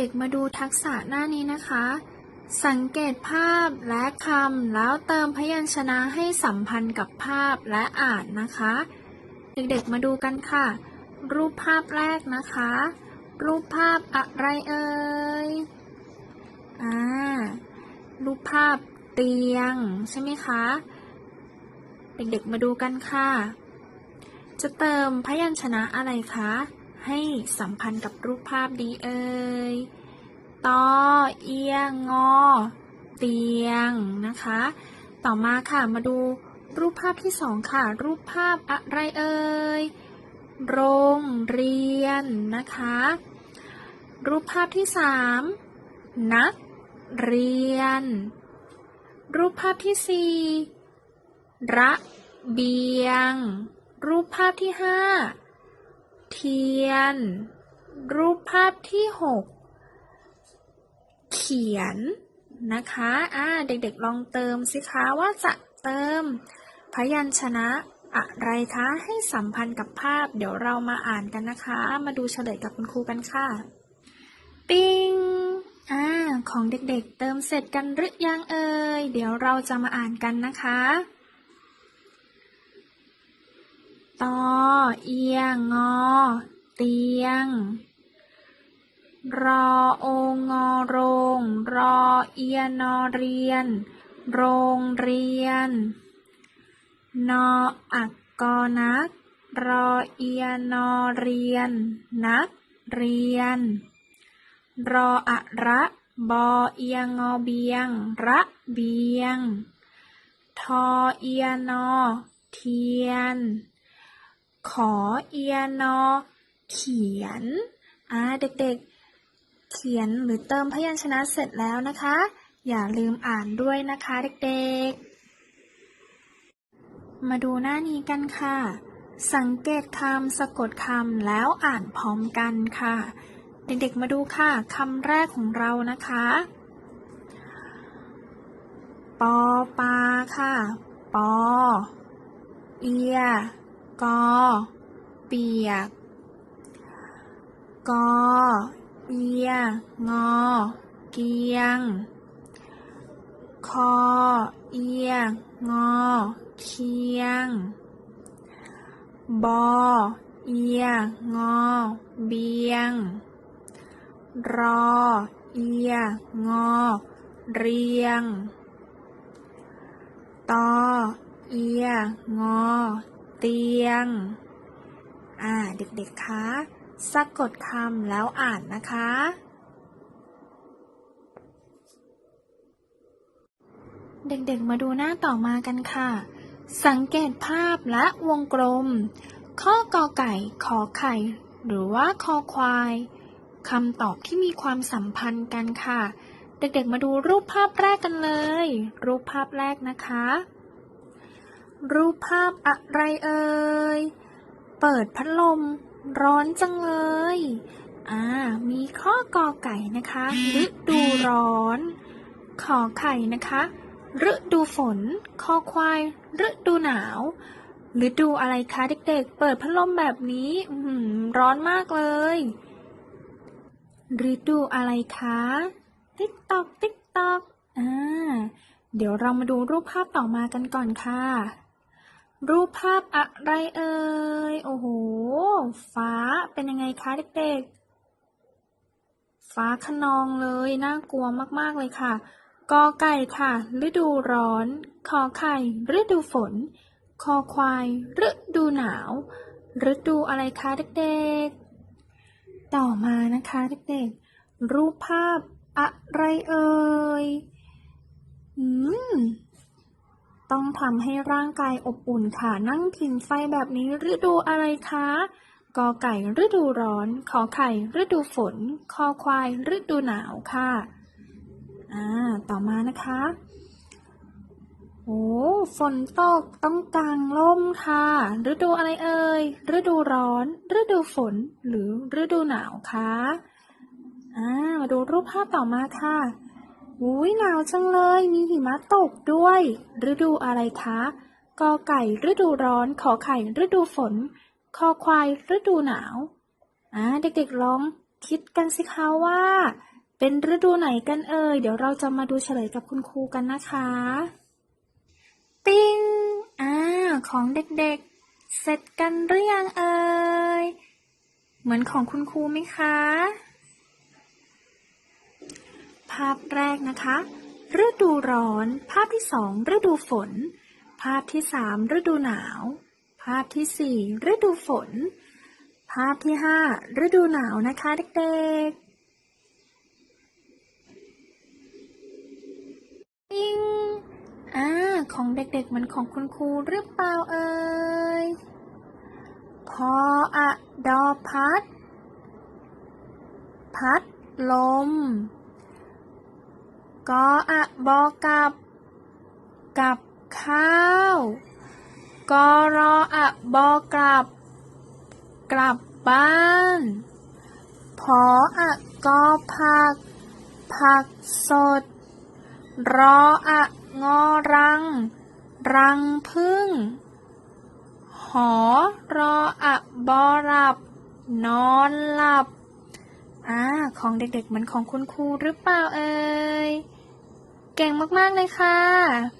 ด็กๆ มาดูทักษะหน้านี้นะคะ สังเกตภาพและคำแล้วเติมพยัญชนะให้สัมพันธ์กับภาพและอ่านนะคะ เด็กๆ มาดูกันค่ะ รูปภาพแรกนะคะ รูปภาพอะไรเอ่ยอ่ารูปภาพเตียงใช่ไหมคะ เด็กๆ มาดูกันค่ะ จะเติมพยัญชนะอะไรคะ ให้สัมพันธ์กับรูปภาพดีเอ่ยตอเอียงงอ เตียงนะคะ ต่อมาค่ะมาดูรูปภาพที่สองค่ะ รูปภาพอะไรเอ่ยโรงเรียนนะคะ รูปภาพที่สามนักเรียน รูปภาพที่สี่ระเบียง รูปภาพที่ห้า เทียน รูปภาพที่หกเขียนนะคะอ่าเด็กๆลองเติมสิคะว่าจะเติม พยัญชนะอะไรคะให้สัมพันธ์กับภาพ เดี๋ยวเรามาอ่านกันนะคะ มาดูเฉลยกับคุณครูกันค่ะ ปิงอ่าของเด็กๆเติมเสร็จกันหรือยังเอ่ย เดี๋ยวเราจะมาอ่านกันนะคะ ตอเอียงงอ เตียง รอโองอโรง รอเอียนอเรียน โรงเรียน นออักกอนัก รอเอียนอเรียน นักเรียน รออะระบอเอียงอเบียง ระเบียง ทอเอียนอ เทียน ขอเอียนอ เขียน อ่า เด็กๆ เขียนหรือเติมพยัญชนะเสร็จแล้วนะคะ อย่าลืมอ่านด้วยนะคะเด็กๆ มาดูหน้านี้กันค่ะ สังเกตคำสะกดคำแล้วอ่านพร้อมกันค่ะ เด็กๆ มาดูค่ะคำแรกของเรานะคะปอปาค่ะ ปอ เอีย กอเปียก กอเอียงอ เกียง คอเอียงอ เคียง บอเอียงอ เบียง รอเอียงอ เรียง ตอเอียงอ เตียง อ่า เด็กๆ คะสะกดคำแล้วอ่านนะคะ เด็กๆ มาดูหน้าต่อมากันค่ะ สังเกตภาพและวงกลม ข้อกอไก่ ขอไข่ หรือว่าคอควายคำตอบที่มีความสัมพันธ์กันค่ะ เด็กๆ มาดูรูปภาพแรกกันเลย รูปภาพแรกนะคะ รูปภาพอะไรเอ่ย เปิดพัดลม ร้อนจังเลย อ่า มีข้อกอไก่นะคะฤดูร้อน ขอไข่นะคะฤดูฝน คอควายฤดูหนาวฤดูอะไรคะเด็กๆ เปิดพัดลมแบบนี้อืมร้อนมากเลยฤดูอะไรคะ ติ๊กตอก ติ๊กตอก อ่า เดี๋ยวเรามาดูรูปภาพต่อมากันก่อนค่ะ รูปภาพอะไรเอ่ย โอ้โห ฟ้าเป็นยังไงคะเด็กๆ ฟ้าขนองเลย น่ากลัวมากๆเลยค่ะ กอไก่ค่ะ ฤดูร้อน ขอไข่ ฤดูฝน คอควาย ฤดูหนาว ฤดูอะไรคะเด็กๆ ต่อมานะคะเด็กๆ รูปภาพอะไรเอ่ย อืม ต้องทำให้ร่างกายอบอุ่นค่ะ นั่งผิงไฟแบบนี้ฤดูอะไรคะกอไก่ฤดูร้อน ขอไข่ฤดูฝน คอควายฤดูหนาวค่ะอ่าต่อมานะคะ โอ้ฝนตกต้องกางร่มค่ะ ฤดูอะไรเอ่ย ฤดูร้อน ฤดูฝน หรือฤดูหนาวคะอ่ามาดูรูปภาพต่อมาค่ะ อุ้ยหนาวจังเลย มีหิมะตกด้วย ฤดูอะไรคะกอไก่ฤดูร้อน ขอไข่ฤดูฝน คอควายฤดูหนาว อ่าเด็กๆลองคิดกันสิคะว่า เป็นฤดูไหนกันเอ่ย เดี๋ยวเราจะมาดูเฉลยกับคุณครูกันนะคะปิ้งอ่าของเด็กๆ เสร็จกันหรือยังเอ่ย เหมือนของคุณครูไหมคะ ภาพแรกนะคะ ฤดูร้อน ภาพที่สองฤดูฝน ภาพที่สามฤดูหนาว ภาพที่สี่ฤดูฝน ภาพที่ห้าฤดูหนาวนะคะเด็กๆปิ้งอ่าของเด็กๆเหมือนของคุณครูหรือเปล่าเอ่ยพออะดอพัด พัดลม กออะบอกกับ กับข้าวกอรออะบอกลับ กลับบ้านพออะกอผัก ผักสด รออะงอรัง รังพึ่ง หอรออะบอรับ นอนหลับ อ่า ของเด็กๆเหมือนของคุณครูหรือเปล่าเอ่ย ก่งมาก ๆ เลยค่ะ